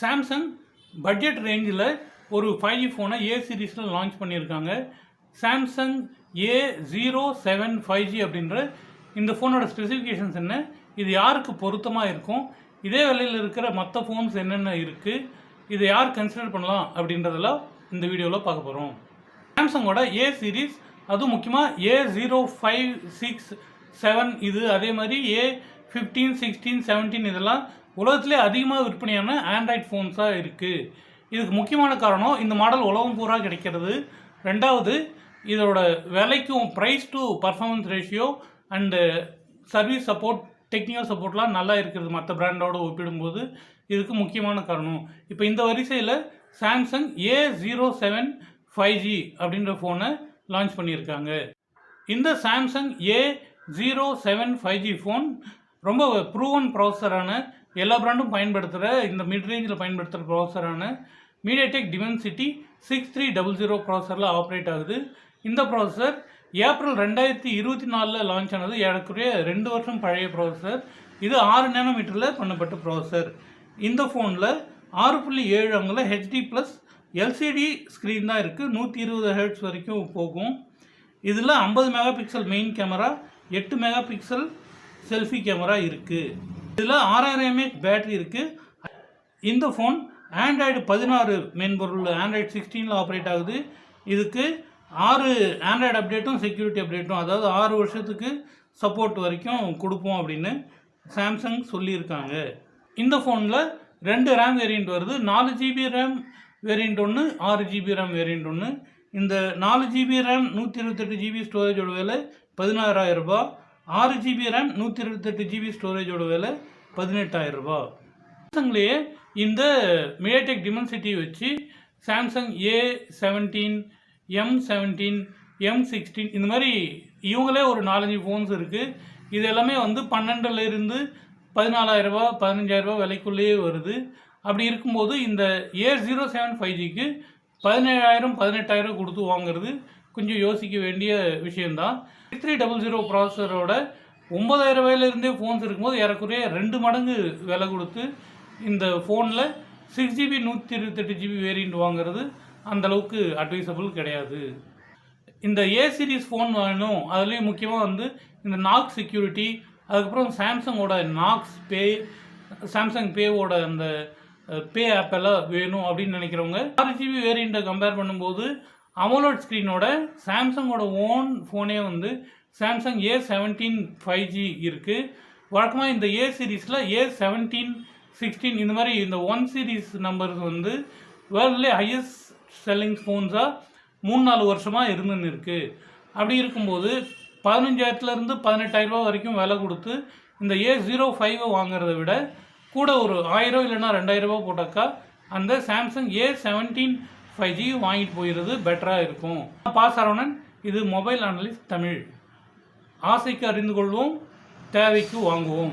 Samsung budget ரேஞ்சில் ஒரு five G ஃபோனை ஏ சீரீஸில் லான்ச் பண்ணியிருக்காங்க. Samsung A zero seven five G அப்படின்ற இந்த ஃபோனோட ஸ்பெசிஃபிகேஷன்ஸ் என்ன? இது யாருக்கு பொருத்தமாக இருக்கும்? இதே விலையில் இருக்கிற மற்ற ஃபோன்ஸ் என்னென்ன இருக்குது இதை யார் கன்சிடர் பண்ணலாம்? அப்படின்றதெல்லாம் இந்த வீடியோவில் பார்க்க போகிறோம் சாம்சங்கோட ஏ சீரீஸ் அதுவும் முக்கியமாக A zero five six seven இது அதே மாதிரி ஏ ஃபிஃப்டீன் சிக்ஸ்டீன் செவன்டீன் இதெல்லாம் உலகத்திலே அதிகமாக விற்பனையான ஆண்ட்ராய்ட் ஃபோன்ஸாக இருக்குது இதுக்கு முக்கியமான காரணம் இந்த மாடல் உலகம் பூரா கிடைக்கிறது. ரெண்டாவது இதோட விலைக்கும் price to performance ratio and service support technical சப்போர்ட்லாம் நல்லா இருக்கிறது மற்ற பிராண்டோடு ஒப்பிடும்போது. இதுக்கு முக்கியமான காரணம். இப்போ இந்த வரிசையில் Samsung A zero seven five G அப்படின்ற ஃபோனை லான்ச் பண்ணியிருக்காங்க. இந்த Samsung A zero seven five G phone ரொம்ப ப்ரூவன் ப்ராசஸரான எல்லா பிராண்டும் பயன்படுத்துகிற இந்த மிட் ரேஞ்சில் பயன்படுத்துகிற ப்ராசஸரான MediaTek Dimensity six three double zero ப்ராசரில் operate ஆகுது. இந்த ப்ராசஸர் ஏப்ரல் ரெண்டாயிரத்தி இருபத்தி நாலில் லான்ச் ஆனது. ஏறக்குறைய ரெண்டு வருஷம் பழைய ப்ராசஸர் இது ஆறு நேனோமீட்டரில் பண்ணப்பட்ட ப்ராசஸர் இந்த ஃபோனில் ஆறு புள்ளி ஏழு அங்குல ஹெச்டி ப்ளஸ் எல்சிடி ஸ்க்ரீன் தான் இருக்குது நூற்றி இருபது ஹெர்ட்ஸ் வரைக்கும் போகும். இதில் ஐம்பது மெகா பிக்சல் மெயின் கேமரா எட்டு மெகா பிக்சல் செல்ஃபி கேமரா இருக்குது இதில் ஆறாயிரம் எம்ஏஹெச் பேட்டரி இருக்குது இந்த ஃபோன் ஆண்ட்ராய்டு பதினாறு மென்பொருள் ஆண்ட்ராய்டு சிக்ஸ்டீனில் ஆப்ரேட் ஆகுது. இதுக்கு ஆறு ஆண்ட்ராய்டு அப்டேட்டும் செக்யூரிட்டி அப்டேட்டும் அதாவது ஆறு வருஷத்துக்கு சப்போர்ட் வரைக்கும் கொடுப்போம் அப்படின்னு சாம்சங் சொல்லியிருக்காங்க. இந்த ஃபோனில் ரெண்டு ரேம் வேரியண்ட் வருது. நாலு ஜிபி ரேம் வேரியண்ட் ஒன்று ஆறு ஜிபி ரேம் வேரியண்ட் ஒன்று இந்த நாலு ஜிபி ரேம் நூற்றி இருபத்தெட்டு ஜிபி ஸ்டோரேஜோட விலை பதினாறாயிரம் ரூபாய். ஆறு ஜிபி ரேம் நூற்றி இருபத்தெட்டு ஜிபி ஸ்டோரேஜோட விலை பதினெட்டாயிரரூபா சாம்சங்லேயே இந்த மீடியாடெக் டிமென்சிட்டி வச்சு Samsung A seventeen M seventeen M sixteen இந்த மாதிரி இவங்களே ஒரு நாலஞ்சு ஃபோன்ஸ் இருக்குது இது எல்லாமே வந்து பன்னெண்டுலேருந்து பதினாலாயிரரூபா பதினஞ்சாயிரரூபா விலைக்குள்ளேயே வருது. அப்படி இருக்கும்போது இந்த ஏ ஜீரோ செவன் ஃபைவ் ஜிக்கு பதினேழாயிரம் பதினெட்டாயிரம் கொடுத்து வாங்குறது கொஞ்சம் யோசிக்க வேண்டிய விஷயந்தான் த்ரீ டபுள் ஜீரோ ப்ராசஸரோட ஒம்பதாயிரம் ரூபாயிலிருந்தே ஃபோன்ஸ் இருக்கும்போது ஏறக்குறைய ரெண்டு மடங்கு விலை கொடுத்து இந்த ஃபோனில் சிக்ஸ் ஜிபி நூற்றி இருபத்தெட்டு ஜிபி வேரியண்ட் வாங்குறது அந்தளவுக்கு அட்வைசபிள் கிடையாது. இந்த ஏ சீரிஸ் ஃபோன் வேணும் அதுலேயும் முக்கியமாக வந்து இந்த நாக் செக்யூரிட்டி அதுக்கப்புறம் சாம்சங்கோட நாக்ஸ் பே சாம்சங் பேவோட அந்த பே ஆப்பெல்லாம் வேணும் அப்படின்னு நினைக்கிறவங்க ஆறு ஜிபி வேரியண்ட்டை கம்பேர் பண்ணும்போது அமோலோட் ஸ்க்ரீனோட சாம்சங்கோட ஓன் ஃபோனே வந்து Samsung A seventeen five G இருக்குது வழக்கமாக இந்த ஏ சீரீஸில் ஏ செவன்டீன் சிக்ஸ்டீன் இந்த மாதிரி இந்த ஒன் சீரீஸ் நம்பர்ஸ் வந்து வேர்ல்ட்லேயே ஹையஸ்ட் செல்லிங் ஃபோன்ஸாக மூணு நாலு வருஷமாக இருந்துன்னு இருக்குது அப்படி இருக்கும்போது பதினஞ்சாயிரத்துலேருந்து பதினெட்டாயிரரூபா வரைக்கும் விலை கொடுத்து இந்த ஏ ஜீரோ ஃபைவை வாங்குறத விட கூட ஒரு ஆயிரம் இல்லைன்னா ரெண்டாயிரரூபா போட்டாக்கா அந்த Samsung A seventeen five G வாங்கிட்டு போயிடுறது பெட்டராக இருக்கும். பாஸ் சரவணன் இது மொபைல் அனலிஸ்ட் தமிழ். ஆசைக்கு அறிந்து கொள்வோம் தேவைக்கு வாங்குவோம்.